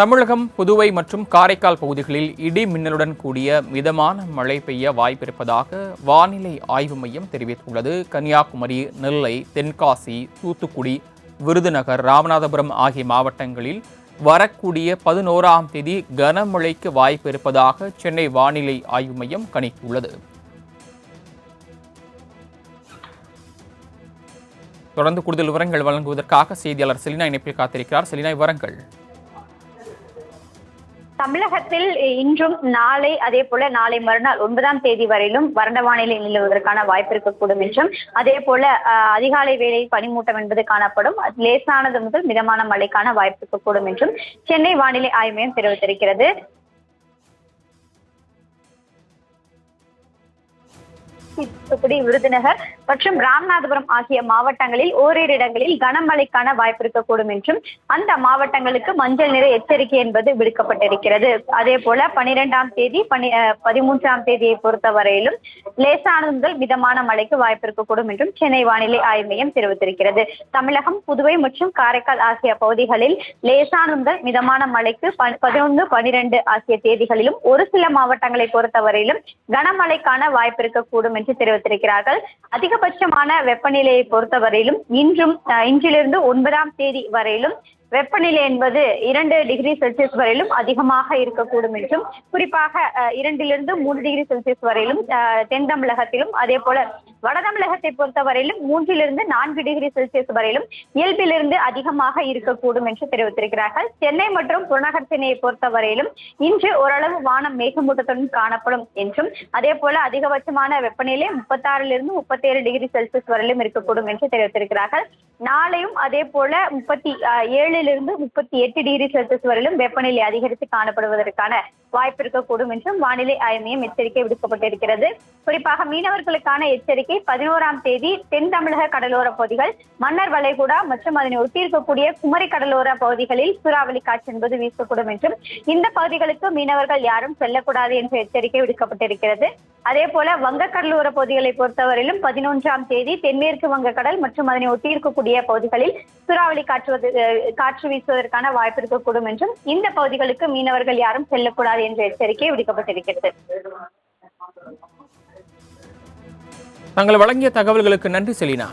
தமிழகம் புதுவை மற்றும் காரைக்கால் பகுதிகளில் இடி மின்னலுடன் கூடிய மிதமான மழை பெய்ய வாய்ப்பிருப்பதாக வானிலை ஆய்வு மையம் தெரிவித்துள்ளது. கன்னியாகுமரி நெல்லை தென்காசி தூத்துக்குடி விருதுநகர் ராமநாதபுரம் ஆகிய மாவட்டங்களில் வரக்கூடிய பதினோராம் தேதி கனமழைக்கு வாய்ப்பு இருப்பதாக சென்னை வானிலை ஆய்வு மையம் கணித்துள்ளது. தொடர்ந்து கூடுதல் விவரங்கள் வழங்குவதற்காக செய்தியாளர் செலினா இணைப்பில் காத்திருக்கிறார். செலினா விவரங்கள். தமிழகத்தில் இன்றும் நாளை அதே போல நாளை மறுநாள் ஒன்பதாம் தேதி வரையிலும் வறண்ட வானிலை நிலவுவதற்கான வாய்ப்பு இருக்கக்கூடும் என்றும் அதே போல அஹ், அதிகாலை வேளை பனிமூட்டம் என்பது காணப்படும். அது லேசானது முதல் மிதமான மழைக்கான வாய்ப்பு இருக்கக்கூடும் என்றும் சென்னை வானிலை ஆய்வு மையம் தெரிவித்திருக்கிறது. தூத்துக்குடி விருதுநகர் மற்றும் ராமநாதபுரம் ஆகிய மாவட்டங்களில் ஓரிரு இடங்களில் கனமழைக்கான வாய்ப்பு இருக்கக்கூடும் என்றும் அந்த மாவட்டங்களுக்கு மஞ்சள் நிற எச்சரிக்கை என்பது விடுக்கப்பட்டிருக்கிறது. அதே போல பனிரெண்டாம் தேதி பனி பதிமூன்றாம் தேதியை பொறுத்தவரையிலும் லேசானது முதல் மிதமான மழைக்கு வாய்ப்பு இருக்கக்கூடும் என்றும் சென்னை வானிலை ஆய்வு மையம் தெரிவித்திருக்கிறது. தமிழகம் புதுவை மற்றும் காரைக்கால் ஆகிய பகுதிகளில் லேசான முதல் மிதமான மழைக்கு பதினொன்று பனிரெண்டு ஆகிய தேதிகளிலும் ஒரு சில மாவட்டங்களை பொறுத்தவரையிலும் கனமழைக்கான வாய்ப்பு இருக்கக்கூடும் என்று தெரிவித்திருக்கிறார்கள். அதிகபட்சமான வெப்பநிலையை பொறுத்தவரையிலும் இன்றும் இன்றிலிருந்து ஒன்பதாம் தேதி வரையிலும் வெப்பநிலை என்பது இரண்டு டிகிரி செல்சியஸ் வரையிலும் அதிகமாக இருக்கக்கூடும் என்றும் குறிப்பாக இரண்டிலிருந்து மூன்று டிகிரி செல்சியஸ் வரையிலும் தென் தமிழகத்திலும் அதே போல வட தமிழகத்தை பொறுத்தவரையிலும் மூன்றிலிருந்து நான்கு டிகிரி செல்சியஸ் வரையிலும் இயல்பிலிருந்து அதிகமாக இருக்கக்கூடும் என்று தெரிவித்திருக்கிறார்கள். சென்னை மற்றும் புறநகர் சென்னையை பொறுத்தவரையிலும் இன்று ஓரளவு வானம் மேகமூட்டத்துடன் காணப்படும் என்றும் அதே போல அதிகபட்சமான வெப்பநிலை முப்பத்தாறிலிருந்து முப்பத்தேழு டிகிரி செல்சியஸ் வரையிலும் இருக்கக்கூடும் என்று தெரிவித்திருக்கிறார்கள். நாளையும் அதே போல முப்பத்தி ஏழிலிருந்து முப்பத்தி எட்டு டிகிரி செல்சியஸ் வரையிலும் வெப்பநிலை அதிகரித்து காணப்படுவதற்கான வாய்ப்பு இருக்கக்கூடும் என்றும் வானிலை ஆய்வு மையம் எச்சரிக்கை விடுக்கப்பட்டிருக்கிறது. குறிப்பாக மீனவர்களுக்கான எச்சரிக்கை பதினோராம் தேதி தென் தமிழக கடலோர பகுதிகள் மன்னர் வளைகுடா மற்றும் அதனை ஒட்டியிருக்கக்கூடிய குமரி கடலோர பகுதிகளில் சூறாவளி காற்று என்பது வீசக்கூடும் என்றும் இந்த பகுதிகளுக்கு மீனவர்கள் யாரும் செல்லக்கூடாது என்ற எச்சரிக்கை விடுக்கப்பட்டிருக்கிறது. அதே போல வங்கக்கடலோர பகுதிகளை பொறுத்தவரையிலும் பதினொன்றாம் தேதி தென்மேற்கு வங்கக்கடல் மற்றும் அதனை ஒட்டியிருக்கக்கூடிய பகுதிகளில் சூறாவளி காற்றுவது காற்று வீசுவதற்கான வாய்ப்பு இருக்கக்கூடும் என்றும் இந்த பகுதிகளுக்கு மீனவர்கள் யாரும் செல்லக்கூடாது என்ற எச்சரிக்கை விடுக்கப்பட்டிருக்கிறது. தாங்கள் வழங்கிய தகவல்களுக்கு நன்றி செலினா.